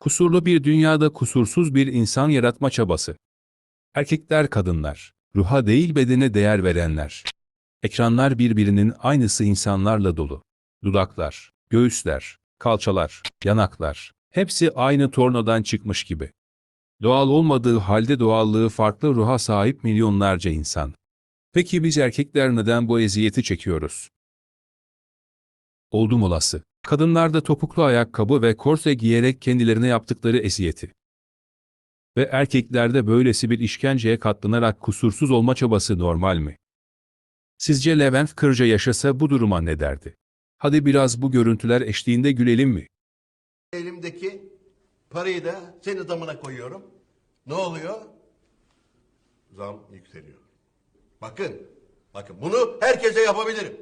Kusurlu bir dünyada kusursuz bir insan yaratma çabası. Erkekler kadınlar, ruha değil bedene değer verenler. Ekranlar birbirinin aynısı insanlarla dolu. Dudaklar, göğüsler, kalçalar, yanaklar, hepsi aynı tornadan çıkmış gibi. Doğal olmadığı halde doğallığı farklı ruha sahip milyonlarca insan. Peki biz erkekler neden bu eziyeti çekiyoruz? Oldum olası. Kadınlarda topuklu ayakkabı ve korse giyerek kendilerine yaptıkları eziyeti. Ve erkeklerde böylesi bir işkenceye katlanarak kusursuz olma çabası normal mi? Sizce Levent Kırca yaşasa bu duruma ne derdi? Hadi biraz bu görüntüler eşliğinde gülelim mi? Elimdeki parayı da senin damına koyuyorum. Ne oluyor? Zam yükseliyor. Bakın, bakın bunu herkese yapabilirim.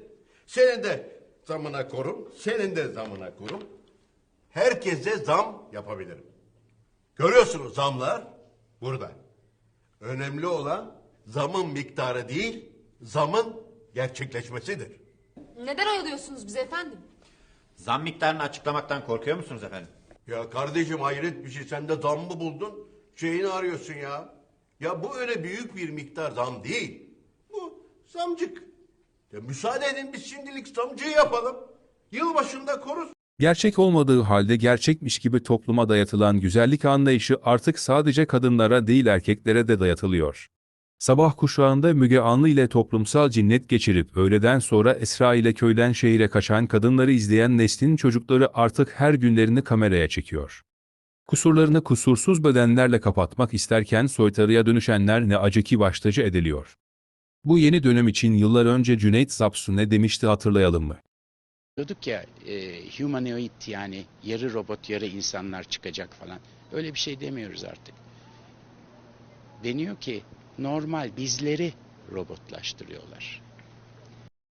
Senin de zamına korum, senin de zamına korum. Herkese zam yapabilirim. Görüyorsunuz zamlar burada. Önemli olan zamın miktarı değil, zamın gerçekleşmesidir. Neden oyalıyorsunuz bizi efendim? Zam miktarını açıklamaktan korkuyor musunuz efendim? Ya kardeşim hayret bir şey. Sen de zam mı buldun? Şeyini arıyorsun ya. Ya bu öyle büyük bir miktar zam değil. Bu zamcık. Ya müsaade edin biz şimdilik zamcıyı yapalım. Yılbaşında koruz. Gerçek olmadığı halde gerçekmiş gibi topluma dayatılan güzellik anlayışı artık sadece kadınlara değil erkeklere de dayatılıyor. Sabah kuşağında Müge Anlı ile toplumsal cinnet geçirip öğleden sonra Esra ile köyden şehire kaçan kadınları izleyen neslin çocukları artık her günlerini kameraya çekiyor. Kusurlarını kusursuz bedenlerle kapatmak isterken soytarıya dönüşenler ne acı ki baştacı ediliyor. Bu yeni dönem için yıllar önce Cüneyt Zapsu ne demişti hatırlayalım mı? Diyorduk ya e, humanoid yani yarı robot yarı insanlar çıkacak falan. Öyle bir şey demiyoruz artık. Deniyor ki normal bizleri robotlaştırıyorlar.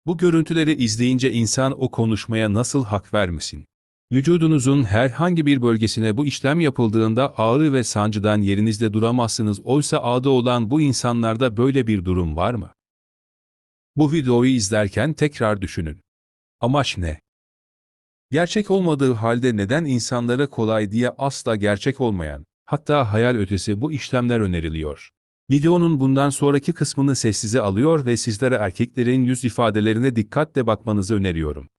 Bu görüntüleri izleyince insan o konuşmaya nasıl hak vermesin? Vücudunuzun herhangi bir bölgesine bu işlem yapıldığında ağrı ve sancıdan yerinizde duramazsınız oysa ağda olan bu insanlarda böyle bir durum var mı? Bu videoyu izlerken tekrar düşünün. Amaç ne? Gerçek olmadığı halde neden insanlara kolay diye asla gerçek olmayan, hatta hayal ötesi bu işlemler öneriliyor? Videonun bundan sonraki kısmını sessize alıyor ve sizlere erkeklerin yüz ifadelerine dikkatle bakmanızı öneriyorum.